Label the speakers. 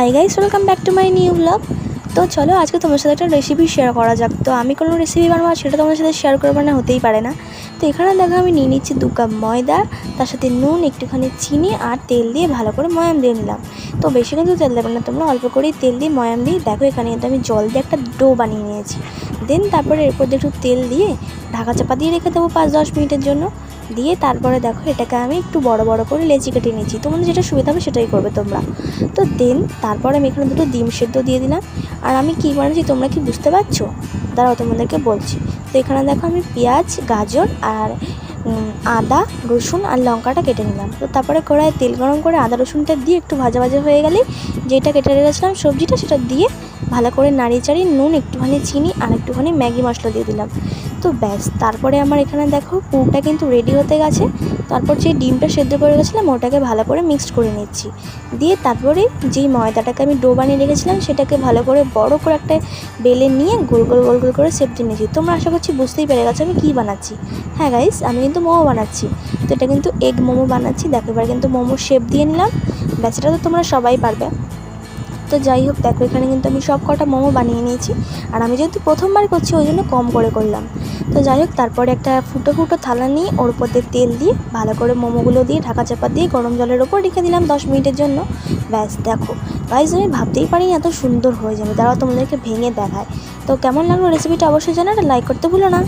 Speaker 1: Hi guys welcome back to my new blog তো চলো, আজকে তোমার সাথে একটা রেসিপি শেয়ার করা যাক। তো আমি কোনো রেসিপি বানাবো সেটা তোমার সাথে শেয়ার করব না, হতেই পারে না। তো এখানে দেখো আমি নিয়ে নিচ্ছি দু কাপ ময়দা, তার সাথে নুন, একটুখানি চিনি আর তেল দিয়ে ভালো করে ময়াম দিয়ে নিলাম। তো বেশি কিন্তু তেল দেবে না, তোমরা অল্প করেই তেল দিয়ে ময়াম দিয়ে, দেখো এখানে কিন্তু আমি জল দিয়ে একটা ডো বানিয়ে নিয়েছি। দেন তারপরে এরপর দিয়ে একটু তেল দিয়ে ঢাকা চাপা দিয়ে রেখে দেবো পাঁচ দশ মিনিটের জন্য। দিয়ে তারপরে দেখো এটাকে আমি একটু বড় বড় করে লেচি কেটে নিয়েছি। তোমাদের যেটা সুবিধা হবে সেটাই করবে তোমরা। তো দেন তারপরে আমি এখানে দুটো ডিম সেদ্ধ দিয়ে দিলাম। আর আমি কী বানাচ্ছি তোমরা কি বুঝতে পারছ? দাঁড়াও তোমাদেরকে বলছি। তো এখানে দেখো আমি পেঁয়াজ, গাজর আর আদা, রসুন আর লঙ্কাটা কেটে নিলাম। তো তারপরে কড়ায় তেল গরম করে আদা, রসুনটা দিয়ে একটু ভাজা ভাজা হয়ে গেলেই যেটা কেটে রেখেছিলাম সবজিটা সেটা দিয়ে ভালো করে নাড়িয়ে চাড়িয়ে নুন, একটুখানি চিনি আর একটুখানি ম্যাগি মশলা দিয়ে দিলাম। তো ব্যাস, তারপরে আমার এখানে দেখো পুরটা কিন্তু রেডি হতে গেছে। তারপর যে ডিমটা সেদ্ধ করে গেছিলাম ওটাকে ভালো করে মিক্সড করে নিচ্ছি। দিয়ে তারপরে যেই ময়দাটাকে আমি ডো বানিয়ে রেখেছিলাম, সেটাকে ভালো করে বড় করে একটা বেলে নিয়ে গোল গোল গোল গোল করে সেপ দিয়ে নিয়েছি। তোমরা আশা করছি বুঝতেই পেরে গেছো আমি কী বানাচ্ছি। হ্যাঁ গাইস আমি কিন্তু মোমো বানাচ্ছি। তো এটা কিন্তু এগ মোমো বানাচ্ছি। দেখো এবার কিন্তু মোমোর শেপ দিয়ে নিলাম। ব্যাস, এটা তো তোমরা সবাই পারবে। তো যাই হোক, দেখো এখানে কিন্তু আমি সব কটা মোমো বানিয়ে নিয়েছি। আর আমি যেহেতু প্রথমবার করছি, ওই জন্য কম করে করলাম। তো যাই হোক, তারপরে একটা ফুটো ফুটো থালা নিয়ে ওর উপর দিয়ে তেল দিয়ে ভালো করে মোমোগুলো দিয়ে ঢাকা চাপা দিয়ে গরম জলের ওপর রেখে দিলাম দশ মিনিটের জন্য। ব্যাস, দেখো। গাইজ আমি ভাবতেই পারিনি এত সুন্দর হয়ে যাবে। তারাও তোমাদেরকে ভেঙে দেখায়। তো কেমন লাগল রেসিপিটা অবশ্যই জানাটা লাইক করতে ভুলো না।